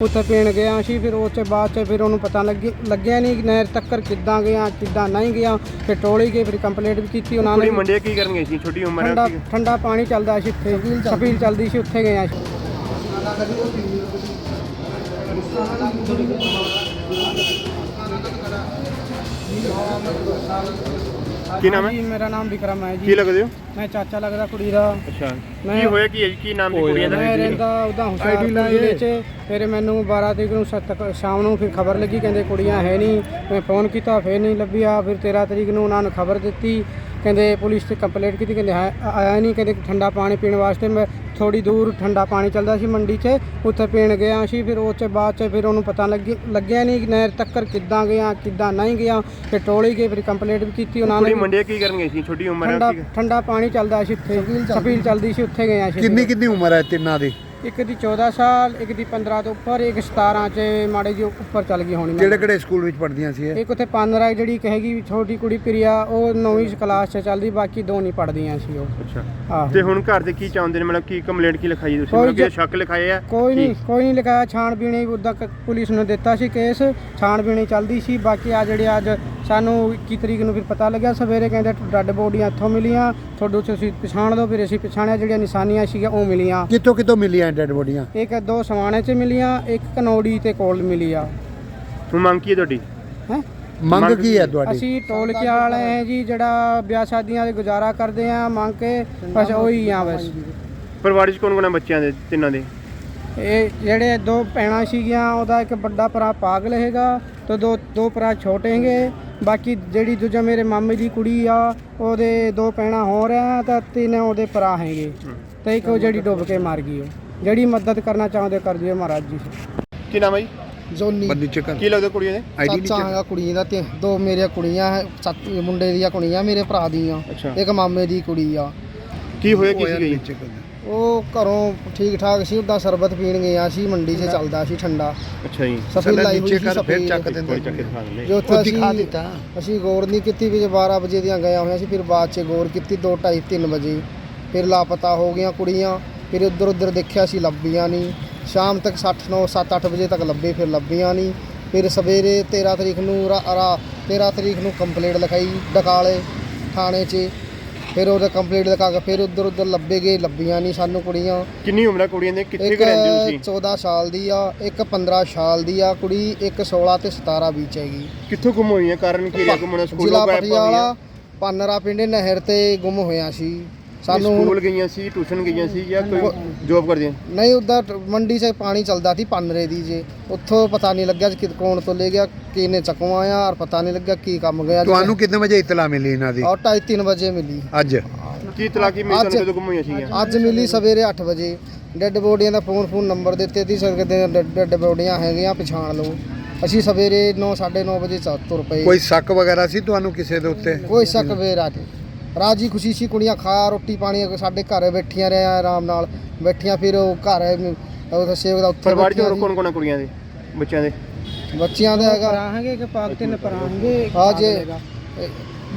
ਉੱਥੇ ਪੀਣ ਗਿਆ ਸੀ ਫਿਰ ਉਸ ਤੋਂ ਬਾਅਦ ਚ ਫਿਰ ਉਹਨੂੰ ਪਤਾ ਲੱਗੀ ਲੱਗਿਆ ਨਹੀਂ ਕਿ ਨਹਿਰ ਤੱਕਰ ਕਿੱਦਾਂ ਗਿਆ ਕਿੱਦਾਂ ਨਹੀਂ ਗਿਆ ਫਿਰ ਟੋਲੀ ਗਏ ਫਿਰ ਕੰਪਲੇਂਟ ਵੀ ਕੀਤੀ ਉਹਨਾਂ ਕੁੜੀ ਨੇ। ਮੁੰਡੇ ਕੀ ਕਰਨ ਗਏ ਸੀ ਛੋਟੀ ਉਮਰ ਠੰਡਾ ਠੰਡਾ ਪਾਣੀ ਚੱਲਦਾ ਸੀ ਉੱਥੇ। ਛਬੀਲ ਚੱਲਦੀ ਸੀ ਉੱਥੇ ਗਿਆ ਸੀ। ਕੀ ਨਾਮ ਹੈ? ਜੀ ਮੇਰਾ ਨਾਮ ਵਿਕਰਮ ਹੈ ਕੀ ਜੀ ਲੱਗਦੇ ਹੋ? ਮੈਂ ਚਾਚਾ ਲੱਗਦਾ ਕੁੜੀ ਦਾ। ਅੱਛਾ। ਮੈਂ- ਕੀ ਹੋਇਆ ਕੀ ਹੈ ਜੀ? ਕੀ ਨਾਮ ਦੀ ਕੁੜੀ ਦਾ ਮੈਂ ਰਹਿੰਦਾ ਉਹਦਾ ਹੁਸ਼ਿਆਰਪੁਰ ਜ਼ਿਲ੍ਹੇ 'ਚ ਫਿਰ ਮੈਨੂੰ 12 ਤਰੀਕ ਨੂੰ ਸੱਤ ਕੁ- ਸ਼ਾਮ ਨੂੰ ਫਿਰ ਖਬਰ ਲੱਗੀ ਕਹਿੰਦੇ ਕੁੜੀਆਂ ਹੈ ਨਹੀਂ। ਮੈਂ ਫੋਨ ਕੀਤਾ ਫਿਰ ਨਹੀਂ ਲੱਭਿਆ। ਫਿਰ 13 ਤਰੀਕ ਨੂੰ ਉਹਨਾਂ ਨੂੰ ਖਬਰ ਦਿੱਤੀ। ਕਹਿੰਦੇ ਪੁਲਿਸ ਤੇ ਕੰਪਲੇਂਟ ਕੀਤੀ ਕਹਿੰਦੇ ਹੈ ਆਇਆ ਨਹੀਂ ਕਹਿੰਦੇ ਠੰਡਾ ਪਾਣੀ ਪੀਣ ਵਾਸਤੇ ਮੈਂ ਥੋੜੀ ਦੂਰ ਠੰਡਾ ਪਾਣੀ ਚੱਲਦਾ ਸੀ ਮੰਡੀ 'ਚ ਉੱਥੇ ਪੀਣ ਗਿਆ ਸੀ ਫਿਰ ਉਸ ਤੋਂ ਬਾਅਦ 'ਚ ਫਿਰ ਉਹਨੂੰ ਪਤਾ ਲੱਗੀ ਲੱਗਿਆ ਨਹੀਂ ਕਿ ਨਹਿਰ ਤੱਕਰ ਕਿੱਦਾਂ ਗਿਆ ਕਿੱਦਾਂ ਨਹੀਂ ਗਿਆ ਫਿਰ ਟੋਲੀ ਗਏ ਫਿਰ ਕੰਪਲੇਂਟ ਵੀ ਕੀਤੀ ਉਹਨਾਂ ਨੇ। ਮੁੰਡੇ ਕੀ ਕਰਨ ਗਏ ਸੀ? ਛੋਟੀ ਉਮਰ ਠੰਡਾ ਪਾਣੀ ਚੱਲਦਾ ਸੀ ਉੱਥੇ ਛਬੀਲ ਚੱਲਦੀ ਸੀ ਉੱਥੇ ਗਿਆ ਸੀ। ਕਿੰਨੀ ਕਿੰਨੀ ਉਮਰ ਹੈ ਤਿੰਨਾਂ ਦੀ? ਇੱਕ ਦੀ 14 ਸਾਲ ਇੱਕ ਦੀ 15 ਤੋਂ ਉੱਪਰ ਇੱਕ 17 ਚ ਮਾੜੇ ਜੀ ਉੱਪਰ ਚੱਲ ਗਈ ਹੋਣੀ ਕਿਹੜੇ ਕਿਹੜੇ ਸਕੂਲ ਵਿੱਚ ਪੜ੍ਹਦੀਆਂ ਸੀ ਇਹ? ਇੱਕ ਉੱਥੇ ਪਾਨਰਾ ਜਿਹੜੀ ਕਹੇਗੀ ਵੀ ਛੋਟੀ ਕੁੜੀ ਪ੍ਰਿਆ ਉਹ 9ਵੀਂ ਕਲਾਸ ਚ ਚੱਲਦੀ ਬਾਕੀ ਦੋ ਨਹੀਂ ਪੜਦੀਆਂ ਸੀ ਉਹ। ਅੱਛਾ। ਆਹੋ। ਤੇ ਹੁਣ ਘਰ ਦੇ ਕੀ ਚਾਹੁੰਦੇ ਨੇ? ਮਤਲਬ ਕੀ ਕੰਪਲੇਂਟ ਕੀ ਲਿਖਾਈ ਤੁਸੀਂ? ਕੋਈ ਮਤਲਬ ਕਿ ਜ- ਸ਼ੱਕ ਲਿਖਾਏ ਆ ਕੋਈ? ਨਹੀਂ ਕੋਈ ਨਹੀਂ ਲਿਖਾਇਆ। ਛਾਣਬੀਣ ਹੀ ਉਦਾਂ ਪੁਲਿਸ ਨੂੰ ਦਿੱਤਾ ਸੀ ਕੇਸ ਛਾਣਬੀਣ ਹੀ ਚੱਲਦੀ ਸੀ। ਬਾਕੀ ਆ ਜਿਹੜੇ ਅੱਜ ਸਾਨੂੰ 21 ਤਰੀਕ ਨੂੰ ਫਿਰ ਪਤਾ ਲੱਗਿਆ ਸਵੇਰੇ ਕਹਿੰਦੇ ਡੱਡ ਬੋਡੀਆਂ ਇੱਥੋਂ ਮਿਲੀਆਂ ਤੁਹਾਡੇ ਤੁਸੀਂ ਪਛਾਣ ਲਓ ਫਿਰ ਅਸੀਂ ਪਛਾਣਿਆ ਜਿਹੜੀਆਂ ਨਿਸ਼ਾਨੀਆਂ ਸੀਗੀਆਂ ਉਹ ਮਿਲੀਆਂ। ਕਿੱਥੋਂ ਕਿੱਥੋਂ ਮਿਲੀਆਂ ਡੈਡ ਬੋਡੀਆਂ? ਇੱਕ ਦੋ ਸਵਾਣੇ ਚ ਮਿਲੀਆਂ ਇੱਕ ਕਨੌੜੀ ਤੇ ਕੋਲ ਮਿਲੀ ਆ। ਹੁਣ ਮੰਗ ਕੀ ਹੈ ਤੁਹਾਡੀ? ਹੈ? ਮੰਗ ਕੀ ਹੈ ਤੁਹਾਡੀ? ਅਸੀਂ ਟੋਲਕੇ ਵਾਲੇ ਹੈ ਜੀ ਜਿਹੜਾ ਵਿਆਹ ਸ਼ਾਦੀਆਂ ਦੇ ਗੁਜ਼ਾਰਾ ਕਰਦੇ ਆ ਮੰਗ ਕੇ ਬਸ ਉਹੀ ਆ ਬਸ। ਪਰਿਵਾਰ 'ਚ ਕੌਣ ਕੌਣ ਹੈ ਬੱਚਿਆਂ ਦੇ ਤਿੰਨਾਂ ਦੇ? ਇਹ ਜਿਹੜੇ ਦੋ ਭੈਣਾਂ ਸੀਗੀਆਂ ਉਹਦਾ ਇੱਕ ਵੱਡਾ ਭਰਾ ਪਾਗਲ ਹੈਗਾ ਤੇ ਦੋ ਦੋ ਭਰਾ ਛੋਟੇ ਹੈਗੇ। ਬਾਕੀ ਜਿਹੜੀ ਦੂਜਾ ਮੇਰੇ ਮਾਮੇ ਦੀ ਕੁੜੀ ਆ ਉਹਦੇ ਦੋ ਭੈਣਾਂ ਹੋਰ ਆ ਤਾਂ ਤਿੰਨ ਉਹਦੇ ਭਰਾ ਹੈਗੇ। ਤੇ ਇੱਕ ਉਹ ਜਿਹੜੀ ਡੁੱਬ ਕੇ ਮਰ ਗਈ ਉਹ। ਜਿਹੜੀ ਮਦਦ ਕਰਨਾ ਚਾਹੁੰਦੇ ਕਰ ਦਿਓ ਮਹਾਰਾਜ ਜੀ। ਕੀ ਨਾਮ ਹੈ ਜੀ? ਜੋਨੀ। ਬੰਦੀ ਚੱਕਰ। ਕੀ ਲੱਗਦਾ ਕੁੜੀਆਂ ਦੇ? ਆਈਡੀ ਨਹੀਂ ਚਾਚਾ ਹੈਗਾ ਕੁੜੀ ਦਾ ਤੇ ਦੋ ਮੇਰੀਆਂ ਕੁੜੀਆਂ ਹੈ ਸੱਤ ਮੁੰਡੇ ਦੀਆਂ ਕੁੜੀਆਂ ਮੇਰੇ ਭਰਾ ਦੀਆਂ। ਇੱਕ ਮਾਮੇ ਦੀ ਕੁੜੀ ਆ। ਕੀ ਹੋਇਆ ਕੀ ਸੀ ਗਈ ਉਹ ਘਰੋਂ ਠੀਕ ਠਾਕ ਸੀ ਉਦਾਂ ਸਰਬਤ ਪੀਣ ਗਿਆ ਸੀ ਮੰਡੀ 'ਚ ਚੱਲਦਾ ਸੀ ਠੰਡਾ। ਅੱਛਾ ਜੀ। ਸਫੇਦ ਲਾਈ ਹੋਈ ਸੀ ਕਰ ਫਿਰ ਸਫੇਦ ਚੱਕ ਕੋਈ ਦਿੰਦੇ ਚੱਕੇ ਦਿੰਦੇ। ਜੋ ਉੱਥੇ ਦਿਖਾ ਅਸੀਂ ਦਿੱਤਾ। ਅਸੀਂ ਗੌਰ ਨਹੀਂ ਕੀਤੀ ਵੀ ਜੇ 12 ਵਜੇ ਦੀਆਂ ਗਿਆ ਹੋਇਆ ਸੀ ਫਿਰ ਬਾਅਦ 'ਚ ਗੌਰ ਕੀਤੀ 2 2:30 3 ਵਜੇ। ਫਿਰ ਲਾਪਤਾ ਹੋ ਗਈਆਂ ਕੁੜੀਆਂ ਫਿਰ ਉੱਧਰ ਉੱਧਰ ਦੇਖਿਆ ਸੀ ਲੱਭੀਆਂ ਨਹੀਂ ਸ਼ਾਮ ਤੱਕ 60 9 7 8 ਵਜੇ ਤੱਕ ਲੱਭੇ ਫਿਰ ਲੱਭੀਆਂ ਨਹੀਂ ਫਿਰ ਸਵੇਰੇ 13 ਤਰੀਕ ਨੂੰ ਰਾ- ਰਾ 13 ਤਰੀਕ ਨੂੰ ਕੰਪਲੇਂਟ ਲਿਖਾਈ ਡਕਾਲੇ ਥਾਣੇ 'ਚ। ਫਿਰ ਉਹਦਾ ਕੰਪਲੇਂਟ ਲਿਖਾ ਕੇ ਫਿਰ ਉੱਧਰ ਉੱਧਰ ਲੱਭੇ ਗਏ ਲੱਭੀਆਂ ਨਹੀਂ ਸਾਨੂੰ ਕੁੜੀਆਂ। ਕਿੰਨੀ ਉਮਰ ਹੈ ਕੁੜੀਆਂ ਦੇ? ਕਿੱਥੇ ਕੁ ਰਹਿੰਦੇ ਹੋ ਤੁਸੀਂ? 14 ਸਾਲ ਦੀ ਆ ਇੱਕ 15 ਸਾਲ ਦੀ ਆ ਕੁੜੀ ਇੱਕ 16 ਤੇ 17 ਵਿੱਚ ਹੈਗੀ। ਕਿੱਥੋਂ ਗੁੰਮ ਹੋਈਆਂ? ਕਾਰਨ ਕੀ ਰਿਹਾ? ਗੁੰਮ ਹੋਣਾ ਸਕੂਲੋਂ ਜ਼ਿਲ੍ਹਾ ਗਾਇਬ ਹੋ ਗਈਆਂ? ਪਟਿਆਲਾ ਪਾਨਰਾ ਪਿੰਡ ਨਹਿਰ ਤੇ ਗੁੰਮ ਹੋਇਆ ਸੀ। ਸਾਨੂੰ ਸਕੂਲ ਗਈਆਂ ਸੀ ਟਿਊਸ਼ਨ ਗਈਆਂ ਸੀ ਜਾਂ ਕੋਈ ਜੋਬ ਕਰਦੀਆਂ? ਨਹੀਂ ਉਧਰ ਮੰਡੀ 'ਚ ਪਾਣੀ ਚੱਲਦਾ ਸੀ ਪਾਨਰੇ ਦੀ ਜੇ। ਉੱਥੋਂ ਪਤਾ ਨਹੀਂ ਲੱਗਿਆ ਕਿ ਕੌਣ ਤੋਂ ਲੈ ਗਿਆ ਕਿਨੇ ਚੱਕਵਾ ਆਇਆ ਔਰ ਪਤਾ ਨਹੀਂ ਲੱਗਿਆ ਕੀ ਕੰਮ ਗਿਆ ਤੁਹਾਨੂੰ ਕਿੰਨੇ ਵਜੇ ਇਤਲਾ ਮਿਲੀ ਇਹਨਾਂ ਦੀ? ਔਰ 2:30 ਵਜੇ ਮਿਲੀ। ਅੱਜ? ਕੀ ਤਲਾਕੀ ਮਿਲੀ ਅੱਜ- ਤੁਹਾਨੂੰ ਕਦੋਂ ਗੁੰਮ ਹੋਈਆਂ ਸੀਗੀਆਂ? ਅੱਜ ਮਿਲੀ ਸਵੇਰੇ 8 ਵਜੇ। ਡੈੱਡ ਬੋਡੀਆਂ ਦਾ ਫੋਨ ਫੋਨ ਨੰਬਰ ਦਿੱਤੇ ਸੀ ਸਕਦੇ ਡੈੱਡ ਬੋਡੀਆਂ ਹੈਗੀਆਂ ਪਛਾਣ ਲਓ। ਅਸੀਂ ਸਵੇਰੇ 9 9:30 ਵਜੇ ਚੱਲ ਤੁਰ ਪਏ। ਕੋਈ ਸ਼ੱਕ ਵਗੈਰਾ ਸੀ ਤੁਹਾਨੂੰ ਕਿਸੇ ਦੇ ਉੱਤੇ? ਕੋਈ ਸ਼ੱਕ ਵੇ ਰਾਜੀ ਰਾਜੀ ਖੁਸ਼ੀ ਸੀ ਕੁੜੀਆਂ ਖਾ ਰੋਟੀ ਪਾਣੀ ਸਾਡੇ ਘਰੇ ਬੈਠੀਆਂ ਰਿਆ ਆਰਾਮ ਨਾਲ। ਬੈਠੀਆਂ ਫਿਰ ਉਹ ਘਰ ਉਹ ਸੇਵ ਦਾ ਉੱਥੇ ਪਰਿਵਾਰ 'ਚ ਕੌਣ ਕੌਣ ਕੁੜੀਆਂ ਦੇ ਬੱਚਿਆਂ ਦੇ। ਬੱਚਿਆਂ ਦਾ ਹੈਗਾ। ਪਰਾਂਗੇ ਕਿ ਪਾਕ ਤਿੰਨ ਪਰਾਂਗੇ? ਹਾਂ ਜੇ। ਇਹ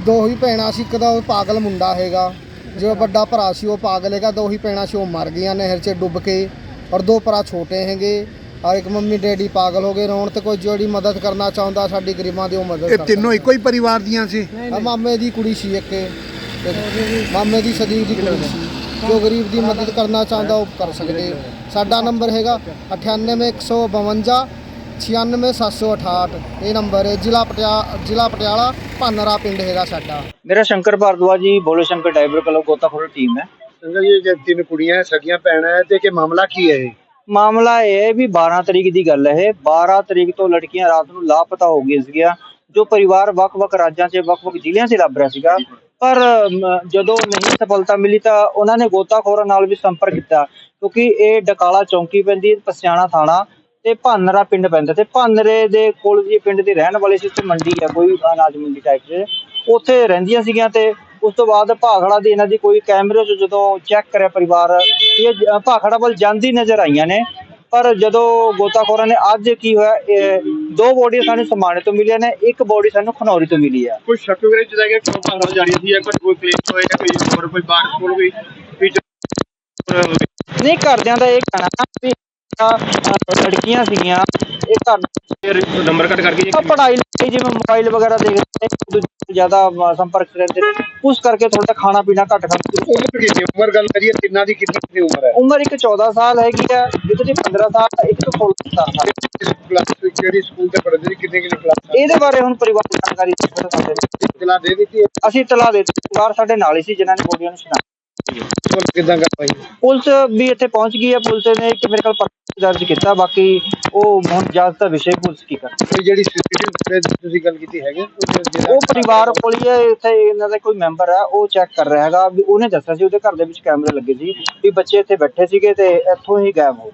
ਦੋ ਹੀ ਭੈਣਾਂ ਸੀ ਇੱਕ ਦਾ ਉਹ ਪਾਗਲ ਮੁੰਡਾ ਹੈਗਾ। ਜੋ ਵੱਡਾ ਭਰਾ ਸੀ ਉਹ ਪਾਗਲ ਹੈਗਾ। ਦੋ ਹੀ ਭੈਣਾਂ ਸੀ ਉਹ ਮਰ ਗਈਆਂ ਨਹਿਰ 'ਚ ਡੁੱਬ ਕੇ। ਔਰ ਦੋ ਭਰਾ ਛੋਟੇ ਹੈਗੇ। ਔਰ ਇੱਕ ਮੰਮੀ ਡੈਡੀ ਪਾਗਲ ਹੋ ਗਏ। ਰੋਣ ਤੇ ਕੋਈ ਜਿਹੜੀ ਮਦਦ ਕਰਨਾ ਚਾਹੁੰਦਾ ਸਾਡੀ ਗਰੀਬਾਂ ਦੀ ਉਹ ਮਦਦ ਇਹ ਕਰ ਤਿੰਨੋਂ ਇੱਕੋ ਹੀ ਪਰਿਵਾਰ ਦੀਆਂ ਸੀ? ਮਾਮੇ ਦੀ ਕੁੜੀ ਸੀ ਇੱਕ। ਮਾਮੇ ਦੀ ਸਦੀਕ ਦੀ ਕੁੜੀ ਸੀ ਜੋ ਗਰੀਬ ਦੀ ਮਦਦ ਕਰਨਾ ਚਾਹੁੰਦਾ ਉਹ ਕਰ ਸਕਦੇ। ਸਾਡਾ ਨੰਬਰ ਹੈਗਾ 98152 96768 ਇਹ ਨੰਬਰ ਹੈ। ਜ਼ਿਲ੍ਹਾ ਪਟਿਆਲਾ ਜ਼ਿਲ੍ਹਾ ਪਟਿਆਲਾ ਭਾਨਰਾ ਪਿੰਡ ਹੈਗਾ ਸਾਡਾ। ਮੇਰਾ ਸ਼ੰਕਰ ਭਾਰਦਵਾਜ ਜੀ ਬੋਲੇ ਸ਼ੰਕਰ ਡਾਈਵਰ ਕਲਬ ਗੋਤਾਖੋਰ ਟੀਮ ਹੈ। ਸੰਗਤ ਜੀ ਜੇ ਤਿੰਨ ਕੁੜੀਆਂ ਸਗੀਆਂ ਭੈਣਾਂ ਹੈ ਤੇ ਕਿ ਮਾਮਲਾ ਕੀ ਹੈ ਇਹ? ਮਾਮਲਾ ਇਹ ਹੈ ਵੀ 12 ਤਰੀਕ ਦੀ ਗੱਲ ਹੈ। ਇਹ 12 ਤਰੀਕ ਤੋਂ ਲੜਕੀਆਂ ਰਾਤ ਨੂੰ ਲਾਪਤਾ ਹੋ ਗਈਆਂ ਸੀਗੀਆਂ ਜੋ ਪਰਿਵਾਰ ਵੱਖ-ਵੱਖ ਰਾਜਾਂ 'ਚ ਵੱਖ-ਵੱਖ ਜ਼ਿਲ੍ਹਿਆਂ 'ਚ ਲੱਭ ਰਿਹਾ ਸੀਗਾ। ਪਰ ਜਦੋਂ ਨਹੀਂ ਸਫਲਤਾ ਮਿਲੀ ਤਾਂ ਉਹਨਾਂ ਨੇ ਗੋਤਾਖੋਰਾਂ ਨਾਲ ਵੀ ਸੰਪਰਕ ਕੀਤਾ। ਕਿਉਂਕਿ ਇਹ ਡਕਾਲਾ ਚੌਂਕੀ ਪੈਂਦੀ ਹੈ ਪਸਿਆਣਾ ਥਾਣਾ ਤੇ ਭਾਨਰਾ ਪਿੰਡ ਪੈਂਦਾ। ਤੇ ਭਾਨਰੇ ਦੇ ਕੋਲ ਜੀ ਪਿੰਡ ਦੇ ਰਹਿਣ ਵਾਲੇ ਸੀ, ਉੱਥੇ ਮੰਡੀ ਹੈ ਕੋਈ ਅਨਾਜ ਮੰਡੀ ਟਾਈਪ 'ਚ ਉੱਥੇ ਰਹਿੰਦੀਆਂ ਸੀਗੀਆਂ ਤੇ ਉਸ ਤੋਂ ਬਾਅਦ ਭਾਖੜਾ ਦੀ ਇਹਨਾਂ ਦੀ ਕੋਈ ਕੈਮਰੇ 'ਚ ਜਦੋਂ ਚੈੱਕ ਕਰਿਆ ਪਰਿਵਾਰ ਇਹ ਭਾਖੜਾ ਵੱਲ ਜਾਂਦੀ ਨਜ਼ਰ ਆਈਆਂ ਨੇ। ਪਰ ਜਦੋਂ ਗੋਤਾਖੋਰਾਂ ਨੇ ਅੱਜ ਕੀ ਹੋਇਆ ਇਹ ਦੋ ਬੋਡੀਆਂ ਸਾਨੂੰ ਸਮਾਣੇ ਤੋਂ ਮਿਲੀਆਂ ਨੇ ਇੱਕ ਬੋਡੀ ਸਾਨੂੰ ਖਨੌਰੀ ਤੋਂ ਮਿਲੀ ਆ। ਕੋਈ ਸ਼ੱਕ ਵਗੈਰਾ ਜਿਹਦਾ ਕਿ ਕੋਈ ਭਾਗੜਾ ਜਾਰੀ ਸੀ ਜਾਂ ਕੋਈ ਕਲੇਸ਼ ਹੋਇਆ ਜਾਂ ਕੋਈ ਹੋਰ ਕੋਈ ਬਾਹਰ ਕੋਲ ਵੀ ਨਹੀਂ ਘਰਦਿਆਂ ਦਾ ਇਹ ਕਹਿਣਾ ਵੀ ਲੜਕੀਆਂ ਸੀਗੀਆਂ ਇਹ ਘਰ ਨੰਬਰ ਕੱਟ ਕਰਕੇ ਆ ਪੜ੍ਹਾਈ ਲਈ ਜਿਵੇਂ ਮੋਬਾਈਲ ਵਗੈਰਾ ਦੇਖਦੇ ਨੇ ਇੱਕ ਦੂਜੇ ਨਾਲ ਜ਼ਿਆਦਾ ਅਹ, ਸੰਪਰਕ 'ਚ ਰਹਿੰਦੇ ਨੇ ਉਸ ਕਰਕੇ ਥੋੜਾ ਖਾਣਾ ਪੀਣਾ ਘੱਟ ਖਾਂਦੇ ਨੇ। ਉਮਰ ਕਿੰਨੀ ਉਮਰ ਗੱਲ ਕਰੀਏ ਤਿੰਨਾਂ ਦੀ ਕਿੰਨੀ ਕਿੰਨੀ ਉਮਰ ਹੈ? ਉਮਰ ਇੱਕ 14 ਸਾਲ ਹੈਗੀ ਆ ਇੱਕ ਦੀ 15 ਸਾਲ ਇੱਕ ਤੋਂ 16 ਸਾਲ। ਇਸ ਕਲਾਸ ਵਿੱਚ ਕਿਹੜੀ ਸਕੂਲ ਤੇ ਪੜ੍ਹਦੇ ਨੇ ਕਿੰਨੇ ਕਿੰਨੇ ਕਲਾਸ ਇਹਦੇ ਬਾਰੇ ਹੁਣ ਪਰਿਵਾਰ ਨੂੰ ਜਾਣਕਾਰੀ ਦੇ ਸਕਦੇ ਨੇ। ਇਤਲਾ ਦੇ ਦਿੱਤੀ ਹੈ। ਅਸੀਂ ਇਤਲਾਹ ਦੇ ਦਿੱਤੀ ਪਰਿਵਾਰ ਸਾਡੇ ਨਾਲ ਹੀ ਸੀ ਜਿਨ੍ਹਾਂ ਨੇ ਗੋਲੀਆਂ ਨੂੰ ਛੁਡਾ ਕੋਲ ਕਿਦਾਂ ਕਰ ਪਾਈ ਪੁਲਿਸ ਵੀ ਇੱਥੇ ਪਹੁੰਚ ਗਈ ਹੈ ਪੁਲਿਸ ਨੇ ਇੱਕ ਮੇਰੇ ਕੋਲ ਪਰਚਾ ਦਰਜ ਕੀਤਾ ਬਾਕੀ ਉਹ ਹੁਣ ਜਾਂਚ ਦਾ ਵਿਸ਼ੇ ਪੁਲਿਸ ਕੀ ਕਰ ਇਹ ਜਿਹੜੀ ਦੀ ਤੁਸੀਂ ਗੱਲ ਕੀਤੀ ਹੈਗੇ ਉਹ ਪਰਿਵਾਰ ਕੋਲ ਹੀ ਹੈ ਇੱਥੇ ਇਹਨਾਂ ਦਾ ਕੋਈ ਮੈਂਬਰ ਹੈ ਉਹ ਚੈੱਕ ਕਰ ਰਿਹਾ ਹੈਗਾ ਵੀ ਉਹਨੇ ਦੱਸਿਆ ਸੀ ਉਹਦੇ ਘਰ ਦੇ ਵਿੱਚ ਕੈਮਰੇ ਲੱਗੇ ਸੀ ਵੀ ਬੱਚੇ ਇੱਥੇ ਬੈਠੇ ਸੀਗੇ ਤੇ ਇੱਥੋਂ ਹੀ ਗਾਇਬ ਹੋ ਗਏ।